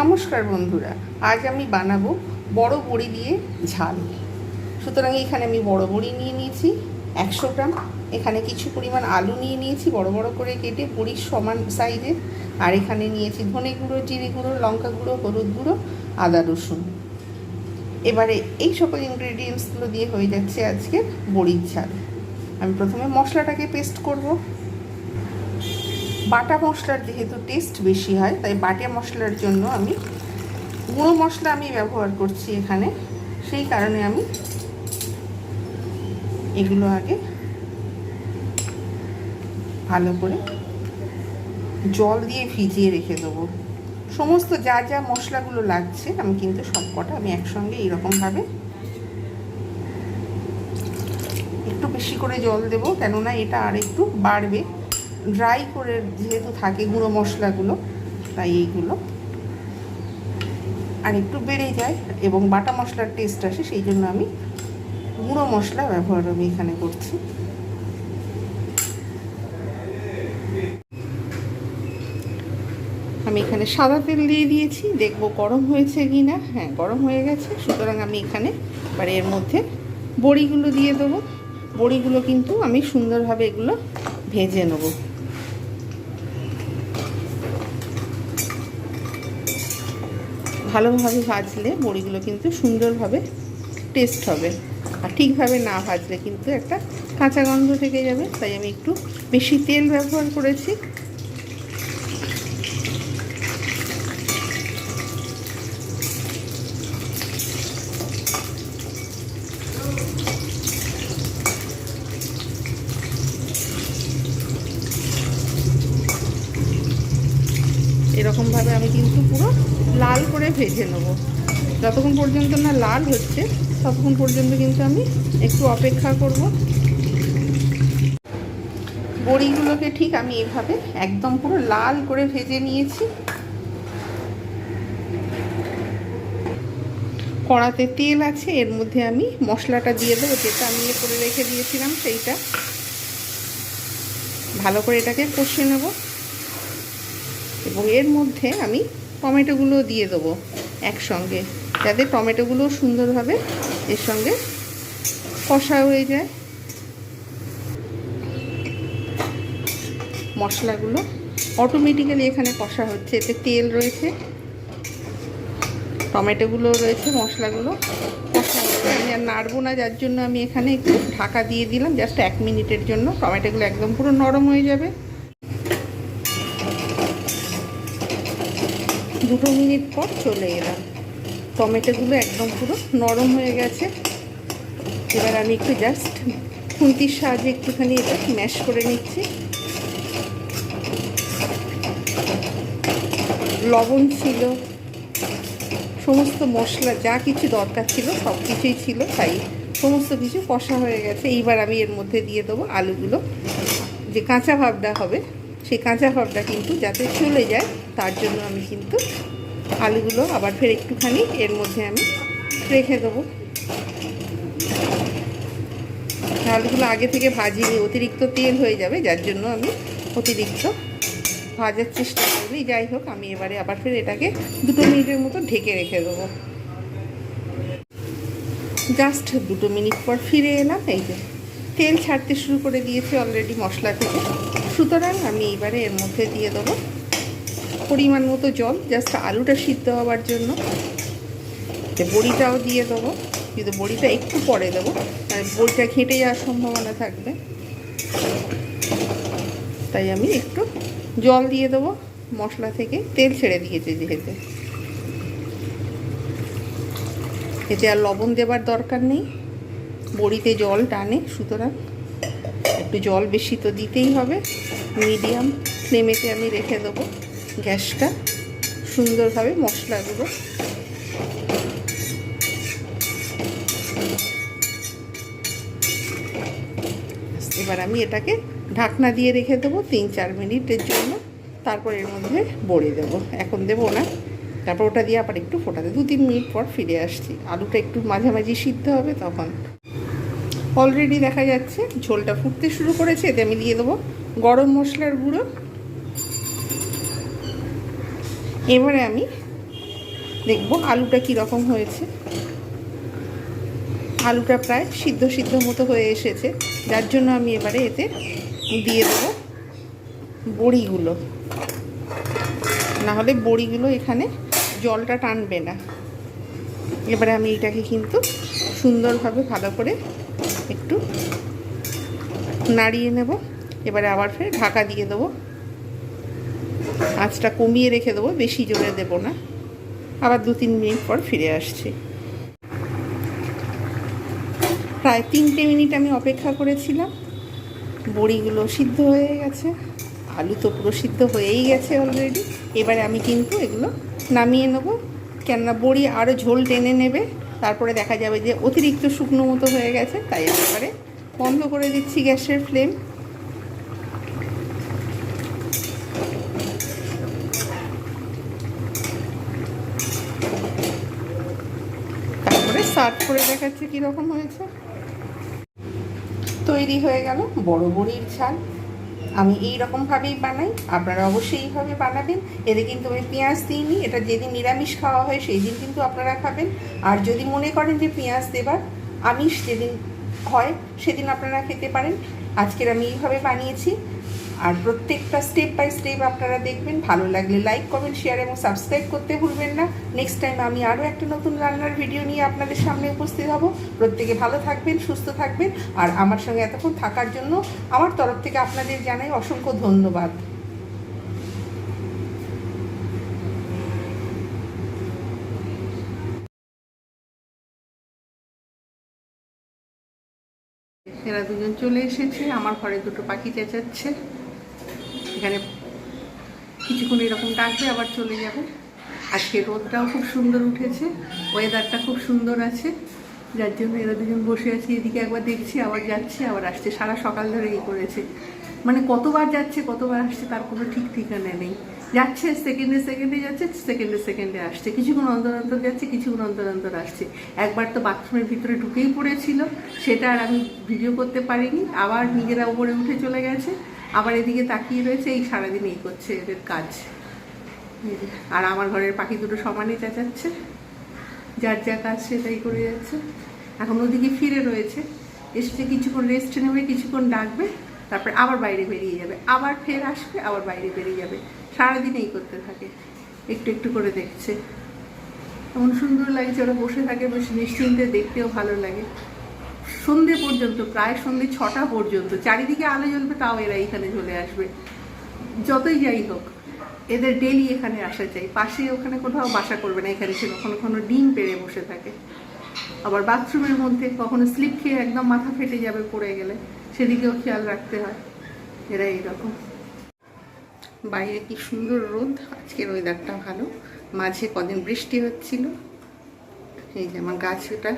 নমস্কার বন্ধুরা, আজ আমি বানাবো বড় বড়ি দিয়ে ঝাল। সুতরাং এখানে আমি বড় বড়ি নিয়ে নিয়েছি, একশো গ্রাম। এখানে কিছু পরিমাণ আলু নিয়ে নিয়েছি, বড় বড় করে কেটে বড়ির সমান সাইজের আর এখানে নিয়েছি ধনে গুঁড়ো, জিরে গুঁড়ো, লঙ্কা গুঁড়ো, হলুদ গুঁড়ো, আদা রসুন। এবারে এই সকল ইনগ্রেডিয়েন্টসগুলো দিয়ে হয়ে যাচ্ছে আজকে বড়ির ঝাল। আমি প্রথমে মশলাটাকে পেস্ট করব। বাটা মশলার যেহেতু টেস্ট বেশি হয়, তাই বাটা মশলার জন্য আমি গুঁড়ো মশলা আমি ব্যবহার করছি এখানে। সেই কারণে আমি এগুলো আগে ভালো করে জল দিয়ে ভিজিয়ে রেখে দেবো। সমস্ত যা যা মশলাগুলো লাগছে, আমি কিন্তু সব কটা আমি একসঙ্গে এইরকমভাবে একটু বেশি করে জল দেবো, কেননা এটা আর একটু বাড়বে। ড্রাই করে যেহেতু থাকে গুঁড়ো মশলাগুলো, তাই এইগুলো। আর একটু বেড়ে যায় এবং বাটা মশলার টেস্ট আসে, সেই জন্য আমি গুঁড়ো মশলা ব্যবহার আমি এখানে করছি। আমি এখানে সাদা তেল দিয়ে দিয়েছি, দেখব গরম হয়েছে কি না হ্যাঁ গরম হয়ে গেছে, সুতরাং আমি এখানে এবার এর মধ্যে বড়িগুলো দিয়ে দেবো। বড়িগুলো কিন্তু আমি সুন্দরভাবে এগুলো ভেজে নেব। ভালোভাবে ভাজলে বড়িগুলো কিন্তু সুন্দরভাবে টেস্ট হবে। আর ঠিকভাবে না ভাজলে কিন্তু একটা কাঁচা গন্ধ থেকে যাবে, তাই আমি একটু বেশি তেল ব্যবহার করেছি। এরকমভাবে আমি কিন্তু পুরো লাল করে ভেজে নেব। যতক্ষণ পর্যন্ত না লাল হচ্ছে, ততক্ষণ পর্যন্ত কিন্তু আমি একটু অপেক্ষা করব। বড়িগুলোকে ঠিক আমি এভাবে একদম পুরো লাল করে ভেজে নিয়েছি। কড়াতে তেল আছে, এর মধ্যে আমি মশলাটা দিয়ে দেবো, যেটা আমি ইয়ে করে রেখে দিয়েছিলাম সেইটা। ভালো করে এটাকে কষে নেব। এবং এর মধ্যে আমি টমেটোগুলো দিয়ে দেবো একসঙ্গে, যাতে টমেটোগুলো সুন্দরভাবে এর সঙ্গে কষা হয়ে যায়। মশলাগুলো অটোমেটিক্যালি এখানে কষা হচ্ছে, এতে তেল রয়েছে, টমেটোগুলো রয়েছে, মশলাগুলো কষা হচ্ছে। আমি আর নাড়বো না, যার জন্য আমি এখানে একটু ঢাকা দিয়ে দিলাম, জাস্ট এক মিনিটের জন্য। টমেটোগুলো একদম পুরো নরম হয়ে যাবে। দুটো মিনিট পর চলে এলাম। টমেটোগুলো একদম পুরো নরম হয়ে গেছে। এবার আমি একটু জাস্ট খুন্তির সাহায্যে একটুখানি এটা ম্যাশ করে নিচ্ছি। লবণ ছিল, সমস্ত মশলা যা কিছু দরকার ছিল সব কিছুই ছিল, তাই সমস্ত কিছু কষা হয়ে গেছে। এইবার আমি এর মধ্যে দিয়ে দেবো আলুগুলো। যে কাঁচা ভাবটা হবে সেই কাঁচা ভাবটা কিন্তু যাতে চলে যায়, তার জন্য আমি কিন্তু আলুগুলো আবার ফের একটুখানি এর মধ্যে আমি রেখে দেবো। আলুগুলো আগে থেকে ভাজিয়ে অতিরিক্ত তেল হয়ে যাবে, যার জন্য আমি অতিরিক্ত ভাজার চেষ্টা করবি। যাই হোক, আমি এবারে আবার ফের এটাকে দুটো মিনিটের মতো ঢেকে রেখে দেবো। জাস্ট দুটো মিনিট পর ফিরে এলাম, এই যে তেল ছাড়তে শুরু করে দিয়েছি অলরেডি মশলা থেকে। সুতরাং আমি এইবারে এর মধ্যে দিয়ে দেবো পরিমাণ মতো জল জাস্ট আলুটা সিদ্ধ হওয়ার জন্য। বড়িটাও দিয়ে দেবো, কিন্তু বড়িটা একটু পরে দেবো, কারণ বড়িটা ঘেঁটে যাওয়ার সম্ভাবনা থাকবে। তাই আমি একটু জল দিয়ে দেবো মশলা থেকে, তেল ছেড়ে দিয়েছে যেহেতু। এতে আর লবণ দেবার দরকার নেই। বড়িতে জল টানে, সুতরাং একটু জল বেশি তো দিতেই হবে। মিডিয়াম ফ্লেমেতে আমি রেখে দেবো গ্যাসটা সুন্দরভাবে মশলাগুলো। এবার আমি এটাকে ঢাকনা দিয়ে রেখে দেবো তিন চার মিনিটের জন্য। তারপর এর মধ্যে বড়ি দেবো। এখন দেবো না। তারপর ওটা দিয়ে আবার একটু ফোটাতে। দু তিন মিনিট পর ফিরে আসছি। আলুটা একটু মাঝামাঝি সিদ্ধ হবে তখন অলরেডি দেখা যাচ্ছে, ঝোলটা ফুটতে শুরু করেছে, এতে আমি দিয়ে দেবো গরম মশলার গুঁড়ো। এবারে আমি দেখব আলুটা কীরকম হয়েছে। আলুটা প্রায় সিদ্ধ সিদ্ধ মতো হয়ে এসেছে, যার জন্য আমি এবারে এতে দিয়ে দেবো বড়িগুলো। নাহলে বড়িগুলো এখানে জলটা টানবে না। এবারে আমি এটাকে কিন্তু সুন্দরভাবে ভালো করে একটু নাড়িয়ে নেব। এবারে আবার ফের ঢাকা দিয়ে দেবো। আঁচটা কমিয়ে রেখে দেবো, বেশি জোরে দেবো না। আবার দু তিন মিনিট পর ফিরে আসছি। প্রায় তিনটে মিনিট আমি অপেক্ষা করেছিলাম। বড়িগুলো সিদ্ধ হয়ে গেছে। আলু তো পুরো সিদ্ধ হয়েই গেছে অলরেডি এবারে আমি কিন্তু এগুলো নামিয়ে নেব। কেননা বড়ি আরও ঝোল টেনে নেবে। তারপরে দেখা যাবে যে অতিরিক্ত শুকনো মতো হয়ে গেছে, তাই এবারে বন্ধ করে দিচ্ছি গ্যাসের ফ্লেম। তারপরে সার্ভ করে দেখাচ্ছে কীরকম হয়েছে। তৈরি হয়ে গেল বড় বড়ির ঝাল। আমি এই রকমভাবেই বানাই, আপনারা অবশ্যই এইভাবে বানাবেন। এতে কিন্তু আমি পেঁয়াজ দিইনি, এটা যেদিন নিরামিষ খাওয়া হয় সেই দিন কিন্তু আপনারা খাবেন। আর যদি মনে করেন যে পেঁয়াজ দেবার, আমিষ যেদিন হয় সেদিন আপনারা খেতে পারেন। আজকের আমি এইভাবে বানিয়েছি। আর প্রত্যেকটা স্টেপ বাই স্টেপ আপনারা দেখবেন। ভালো লাগলে লাইক কমেন্ট শেয়ার এবং সাবস্ক্রাইব করতে ভুলবেন না। নেক্সট টাইম আমি আরও একটা নতুন রান্নার ভিডিও নিয়ে আপনাদের সামনে উপস্থিত হব। প্রত্যেকে ভালো থাকবেন, সুস্থ থাকবেন। আর আমার সঙ্গে এতক্ষণ থাকার জন্য আমার তরফ থেকে আপনাদের জানাই অসংখ্য ধন্যবাদ। এরা দুজন চলে এসেছে, আমার ঘরে দুটো পাখি চেঁচাচ্ছে। এখানে কিছুক্ষণ এরকম ডাকবে আবার চলে যাবে। আজকে রোদটাও খুব সুন্দর উঠেছে ওয়েদারটা খুব সুন্দর আছে, যার জন্য এরা দুজন বসে আছে, এদিকে একবার দেখছি, আবার যাচ্ছে, আবার আসছে। সারা সকাল ধরে এই করেছে। মানে কতবার যাচ্ছে, কতবার আসছে, তার কোনো ঠিক ঠিকানা নেই। যাচ্ছে সেকেন্ডে সেকেন্ডে যাচ্ছে সেকেন্ডে সেকেন্ডে আসছে। কিছুক্ষণ অন্তর অন্তর যাচ্ছে, কিছুক্ষণ অন্তর অন্তর আসছে। একবার তো বাথরুমের ভিতরে ঢুকেই পড়েছিল, সেটা আর আমি ভিডিও করতে পারিনি। আবার নিজেরা উপরে উঠে চলে গেছে। আবার এদিকে তাকিয়ে রয়েছে, এই সারাদিন এই করছে এদের কাজ। আর আমার ঘরের পাখি দুটো সমানে চেঁচাচ্ছে, যার যা কাজ সেটাই করে যাচ্ছে। এখন ওদিকে ফিরে রয়েছে এসে কিছুক্ষণ রেস্ট নেবে, কিছুক্ষণ ডাকবে, তারপরে আবার বাইরে বেরিয়ে যাবে, আবার ফের আসবে, আবার বাইরে বেরিয়ে যাবে। সারাদিন এই করতে থাকে, একটু একটু করে দেখছে। এমন সুন্দর লাগছে, ওরা বসে থাকে, বেশ নিশ্চিন্তে দেখতেও ভালো লাগে। সন্ধে পর্যন্ত, প্রায় সন্ধে ছটা পর্যন্ত। চারিদিকে আলো জ্বলবে, তাও এরা এখানে চলে আসবে। যতই যাই হোক, এদের ডেলি এখানে আসা চাই। পাশে ওখানে কোথাও বাসা করবে না এখানে, সে কখনো কখনো ডিম পেড়ে বসে থাকে। আবার বাথরুমের মধ্যে কখনো স্লিপ খেয়ে একদম মাথা ফেটে যাবে পড়ে গেলে, সেদিকেও খেয়াল রাখতে হয়। এরা এইরকম। বাইরে কি সুন্দর রোদ, আজকের ওয়েদারটা ভালো। মাঝে কদিন বৃষ্টি হচ্ছিল। এই যে আমার গাছটা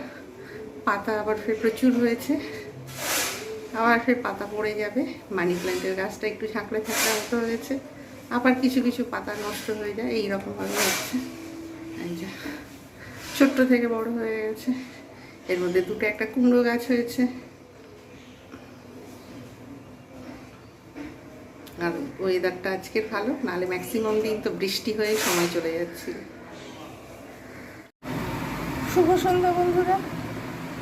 পাতা আবার ফের প্রচুর হয়েছে আবার ফের পাতা পড়ে যাবে। মানি প্ল্যান্টের গাছটা একটু ঝাঁকড়ে থাকলে মতো হয়েছে আবার কিছু কিছু পাতা নষ্ট হয়ে যায়, এইরকমভাবে হচ্ছে। ছোট্ট থেকে বড় হয়ে গেছে। এর মধ্যে দুটো একটা কুমড়ো গাছ হয়েছে। আর ওয়েদারটা আজকে ভালো, নাহলে ম্যাক্সিমাম দিন তো বৃষ্টি হয়ে সময় চলে যাচ্ছিল। শুভ সন্ধ্যা বন্ধুরা।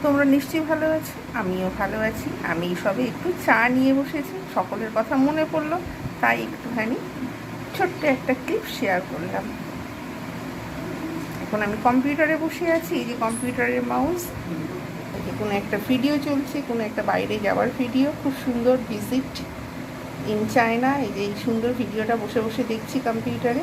তোমরা নিশ্চয়ই ভালো আছো? আমিও ভালো আছি। আমি সবে একটু চা নিয়ে বসেছি। সকলের কথা মনে পড়ল, তাই একটুখানি ছোট্ট একটা ক্লিপ শেয়ার করলাম। এখন আমি কম্পিউটারে বসে আছি। এই যে কম্পিউটারের মাউস কোনো একটা ভিডিও চলছে, কোনো একটা বাইরে যাওয়ার ভিডিও। খুব সুন্দর ভিজিট ইন চায়না। এই যে এই সুন্দর ভিডিওটা বসে বসে দেখছি কম্পিউটারে।